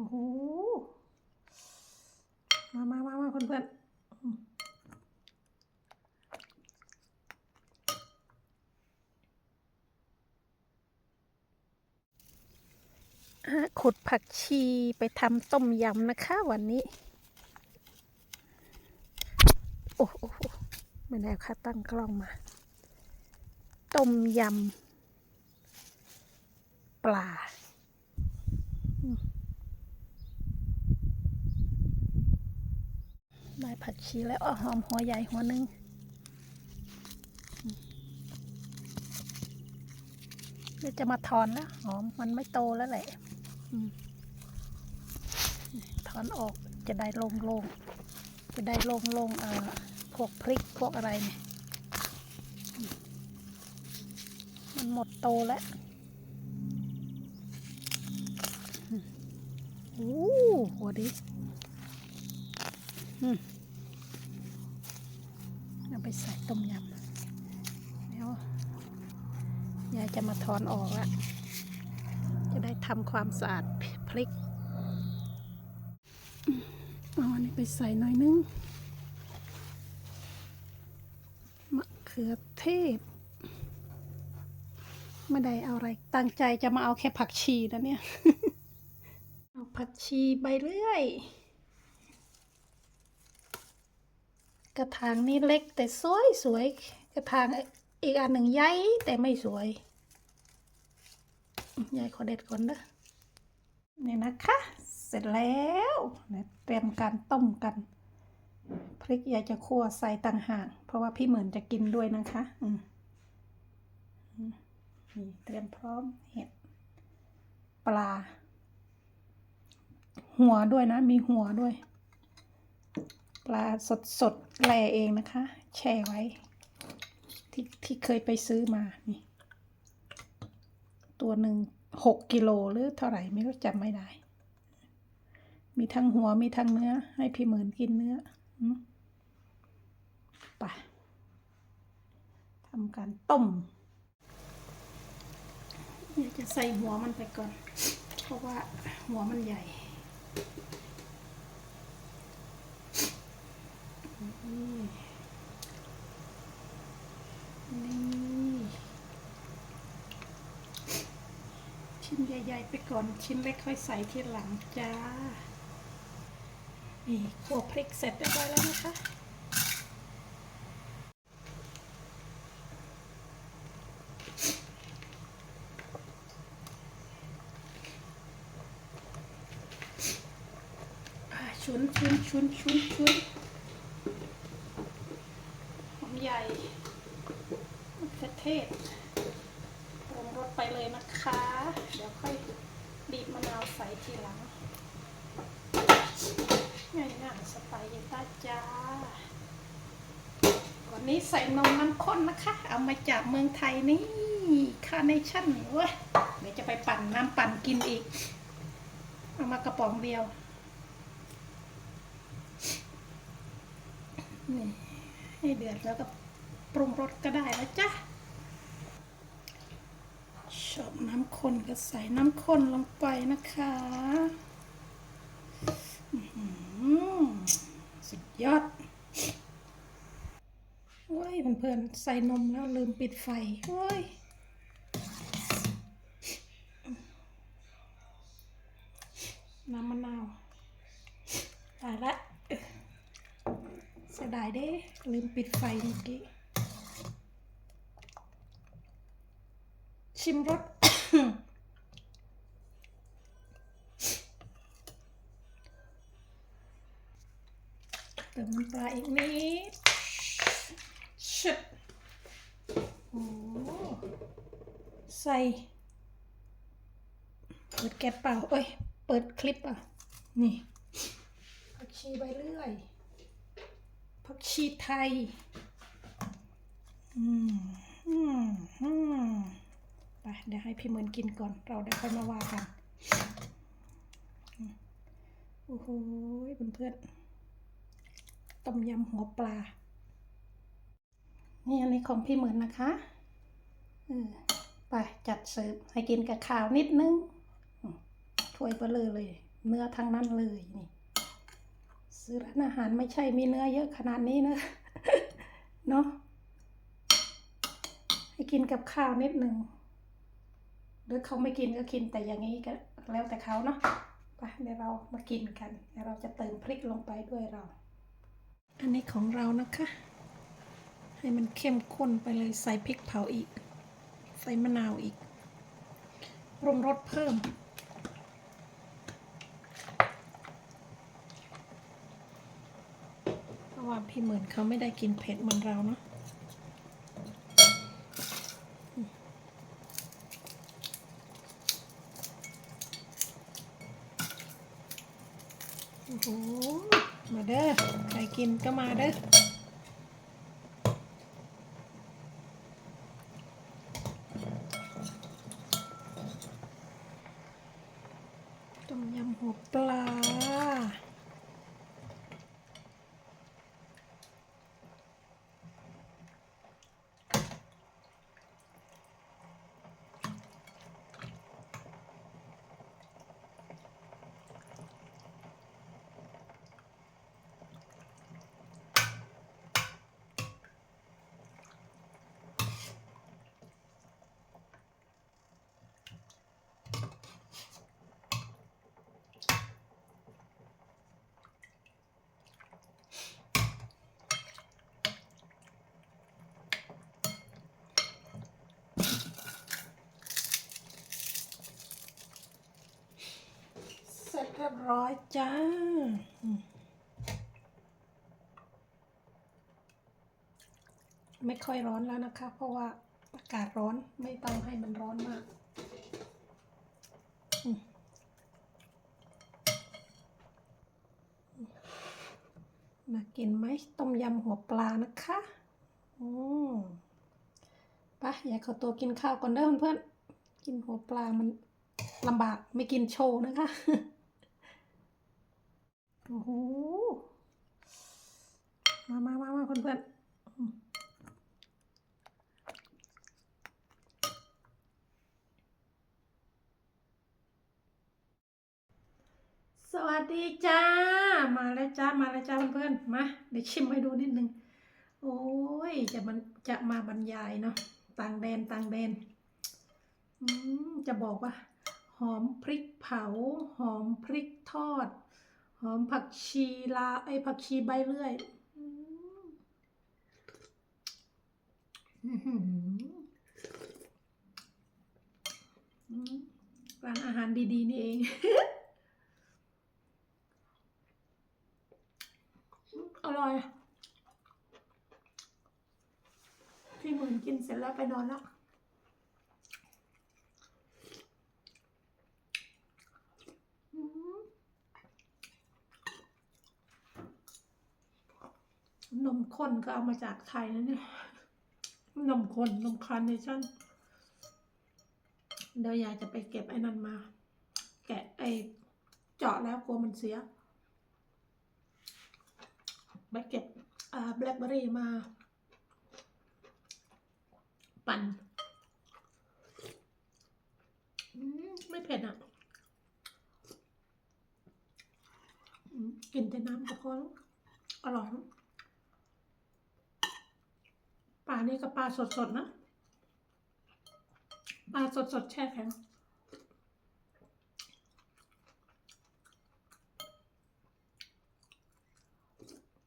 อ้โห มามามามาเพื่อนเพื่อนขุดผักชีไปทำต้มยำนะคะวันนี้ โอ้โหไม่ได้ค่ะตั้งกล้องมา ต้มยำปลาอืมได้ ผักชีแล้วเอหอมหัวใหญ่หัวหนึ่งเดี๋ยวจะมาถอนแล้วหอมมันไม่โตแล้วแหละถอนออกจะได้โล่งๆจะได้โล่งๆเอ่อพวกพริกพวกอะไรเนี่ยมันหมดโตแล้วอืมโอ้หัวดีอืม มาถอนออกละจะได้ทำความสะอาดพริกอืมเอาอันนี้ไปใส่หน่อยนึงมะเขือเทศไม่ได้เอาอะไรตั้งใจจะมาเอาแค่ผักชีนะเนี่ย เอาผักชีใบเลื่อย กระถางนี่เล็กแต่สวยสวย กระถางอีกอันหนึ่งใหญ่แต่ไม่สวย ยายขอเด็ดก่อนนะนี่นะคะ เสร็จแล้วเตรียมการต้มกัน พริกยายจะคั่วใส่ต่างหากเพราะว่าพี่เหมือนจะกินด้วยนะคะอืมอืมนี่เตรียมพร้อมเห็ดปลา หัวด้วยนะ มีหัวด้วย ปลาสดสดแล่เองนะคะ แช่ไว้ ที่ที่เคยไปซื้อมานี่ ตัวหนึ่งหกกิโลหรือเท่าไหร่ไม่รู้จำไม่ได้ มีทั้งหัวมีทั้งเนื้อ ให้พี่หมื่นกินเนื้อไปทำการต้มเดี๋ยวจะใส่หัวมันไปก่อน เพราะว่าหัวมันใหญ่นี่ ชิ้นใหญ่ๆไปก่อนชิ้นเล็กค่อยใส่ทีหลังจ้า นี่คั่วพริกเสร็จเรียบร้อยแล้วนะคะชุนชุนชุนชุนชุนหอมใหญ่มะเขือเทศปรุงรสไปเลยนะคะ เดี๋ยวค่อยบีบมะนาวใส่ทีหลัง ง่ายง่ายๆสไตล์เยต้าจ้า วันนี้ใส่นมน้ำข้นนะคะ เอามาจากเมืองไทยนี่คาร์เนชั่นเว้ยเดี๋ยวจะไปปั่นน้ำปั่นกินอีก เอามากระป๋องเดียวนี่ให้เดือดแล้วก็ปรุงรสก็ได้แล้วจ้ะชอบน้ำข้นก็ใส่น้ำข้นลงไปนะคะอืมสุดยอด โอ้ยเพื่อนๆใส่นมแล้วลืมปิดไฟโอ้ยน้ำมะนาวตายละเสียดายเด้ ลืมปิดไฟเมื่อกี้ ชิมรสเติมน้ำปลาอีกนิด ชุดโอ้ใส่ เปิดแก๊สเปล่า เอ้ย เปิดคลิปเปล่านี่ผักชีใบเลื่อยผักชีไทย อืม อืม อืม ไป เดี๋ยวให้พี่เหมือนกินก่อน เราเดี๋ยวค่อยมาว่ากัน โอ้โหเพื่อนๆต้มยำหัวปลา นี่อันนี้ของพี่เหมือนนะคะออไปจัดเสิร์ฟให้กินกับข้าวนิดนึงถ้วยเบลอเลย เนื้อทั้งนั้นเลยนี่ซื้อร้านอาหารไม่ใช่มีเนื้อเยอะขนาดนี้นะเนาะให้กินกับข้าวนิดนึงหรือเขาไม่กินก็กินแต่อย่างนี้ก็แล้วแต่เขาเนาะไปเดี๋ยวเรามากินกันเดี๋ยวเราจะเติมพริกลงไปด้วยเรา อันนี้ของเรานะคะ ให้มันเข้มข้นไปเลยใส่พริกเผาอีก ใส่มะนาวอีกปรุงรสเพิ่ม เพราะว่าพี่เหมือนเขาไม่ได้กินเผ็ดเหมือนเราเนาะโอ้โหมาเด้อ ใครกินก็มาเด้อ ต้มยำหัวปลา เส ร้อยจ้า ไม่ค่อยร้อนแล้วนะคะ เพราะว่าอากาศร้อนไม่ต้องให้มันร้อนมากมากินไหมต้มยำหัวปลานะคะอืมไปอย่าขอตัวกินข้าวก่อนเด้อเพื่อนๆ กินหัวปลามันลำบากไม่กินโชว์นะคะ โอ้โห มามามามาเพื่อนๆอืมสวัสดีจ้า มาแล้วจ้า มาแล้วจ้าเพื่อนๆ มา เดี๋ยวชิมให้ดูนิดนึง โอ้ย จะมันจะมาบรรยายเนาะ ต่างแดนต่างแดน จะบอกว่า หอมพริกเผา หอมพริกทอด หอมผักชีลา ไอยผักชีใบเลื่อยอืมอื้อหืออืมร้านอาหารดีๆ นี่เอง อร่อย พี่หมื่นกินเสร็จแล้วไปนอนแล้ว อืม นมข้นก็เอามาจากไทยนะเนี่ยนมข้นนมคาร์เนชั่นเดี๋ยวยายจะไปเก็บไอ้นั่นมา แกะไอ้เจาะแล้วกลัวมันเสียไปเก็บอ่าแบล็คเบอรี่มา ปั่นไม่เผ็ดอะ กินแต่น้ำก็พออร่อย ปลานี่ก็ปลาสดๆนะปลาสดๆแช่แข็ง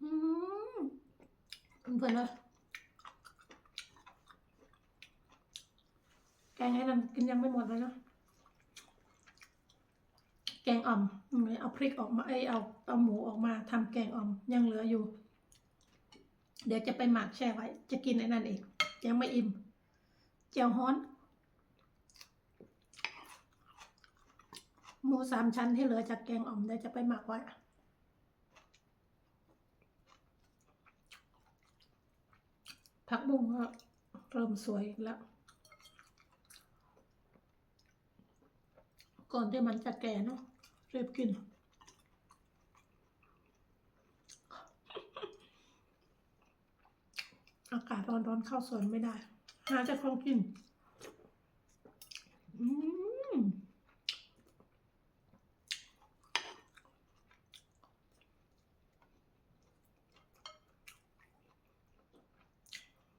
อืมเพื่อนเลยแกงไอ้นั่นกินยังไม่หมดเลยนะ แกงอ่อม เอาพริกออกมาไอเอาเอาหมูออกมาทำแกงอ่อมยังเหลืออยู่ เดี๋ยวจะไปหมักแช่ไว้ จะกินไอ้นั่นเองยังไม่อิ่มเจียวฮ้อน หมูสามชั้นที่เหลือจากแกงอ่อมเดี๋ยวจะไปหมักไว้ผักบุ้งก็เริ่มสวยอีกแล้ว ก่อนที่มันจะแก่เนาะเรีบกิน อากาศร้อนๆเข้าสวนไม่ได้ หาจะคงกิน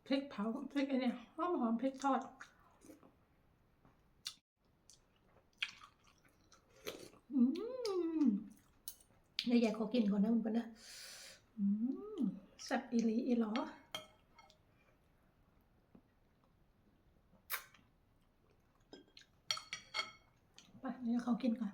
พริกเผาพริกอันนี้หอมหอมพริกทอดเดี๋ยวยายขอกินก่อนนะคุณปนะแซ่บอีหลีอีหลอ เดี๋ยวเขากินก่อน